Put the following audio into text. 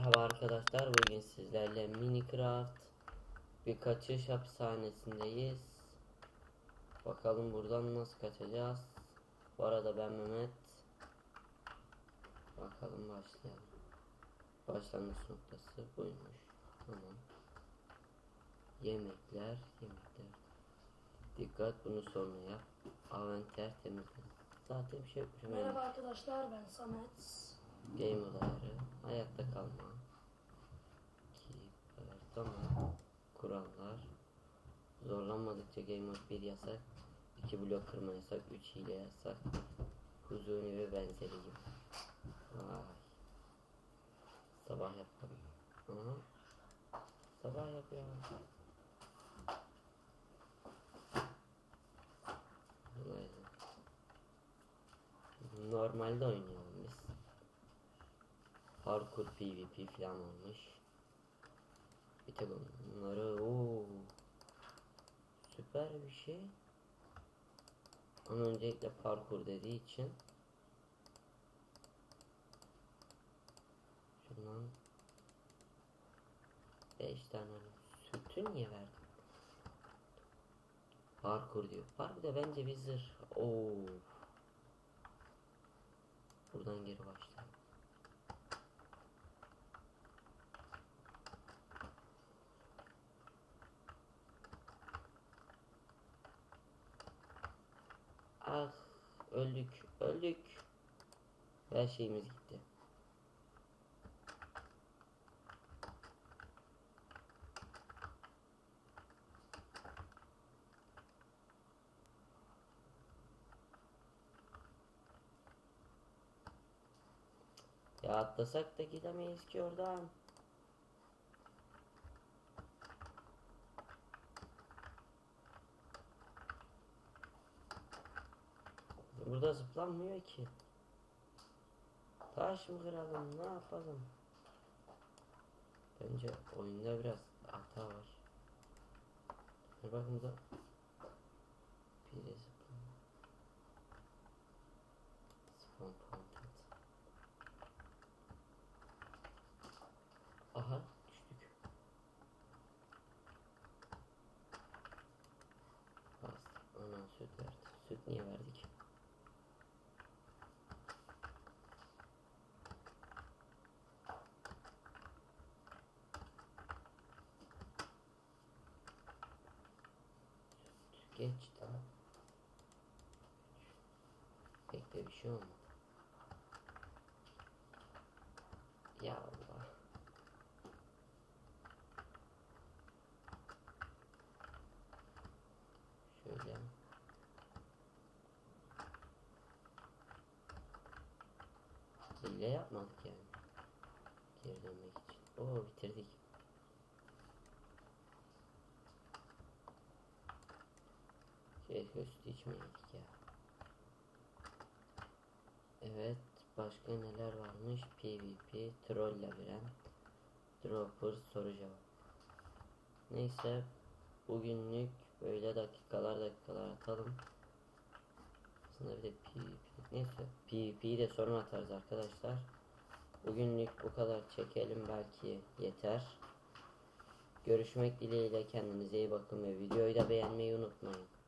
Merhaba arkadaşlar bugün sizlerle Minecraft bir kaçış hapishanesindeyiz. Bakalım buradan nasıl kaçacağız. Bu arada ben Mehmet. Bakalım başlayalım. Başlangıç noktası buymuş. Tamam. Yemekler, yemekler. Dikkat bunu sonra yap. Aventer temizle. Zaten bir şey yapmışım. Merhaba arkadaşlar ben Samet. Game ayarı, hayatta kalma, keeper, tamam, kurallar, zorlanmadıkça game mode 1 yasak, 2 blok kırma yasak, 3 hile yasak, huzuni ve benzeri gibi. Vay. Sabah yapalım. Aha. Sabah yapıyor. Normalde oynayalım biz. Parkur PvP falan olmuş. Bir tek onları ooo. Süper bir şey. Ama öncelikle parkur dediği için şundan 5 tane sütü niye verdim? Parkur diyor. Parkur da bence bir zırh. Oo. Buradan geri başlayalım. Öldük öldük. Her şeyimiz gitti. Ya atlasak da gidemeyiz ki oradan. Burada zıplanmıyor ki. Taş mı kıralım ne yapalım? Bence oyunda biraz hata var. Bir bakın burada. Bir de zıplan. Spawn content. Aha düştük. Bastık. Ana süt verdi. Süt niye verdik? Geç tamam. Pek de bir şey olmadı. Ya Allah. Şöyle. Hile yapmadık yani. Geri dönmek için. Oo bitirdik. Keşke süt içmeydik ya. Evet. Başka neler varmış? PvP, Troll Labirent, Dropper, soru cevap. Neyse. Bugünlük böyle dakikalar dakikalar atalım. Aslında bir de PvP. Neyse. PvP'yi de sonra atarız arkadaşlar. Bugünlük bu kadar çekelim belki yeter. Görüşmek dileğiyle kendinize iyi bakın ve videoyu da beğenmeyi unutmayın.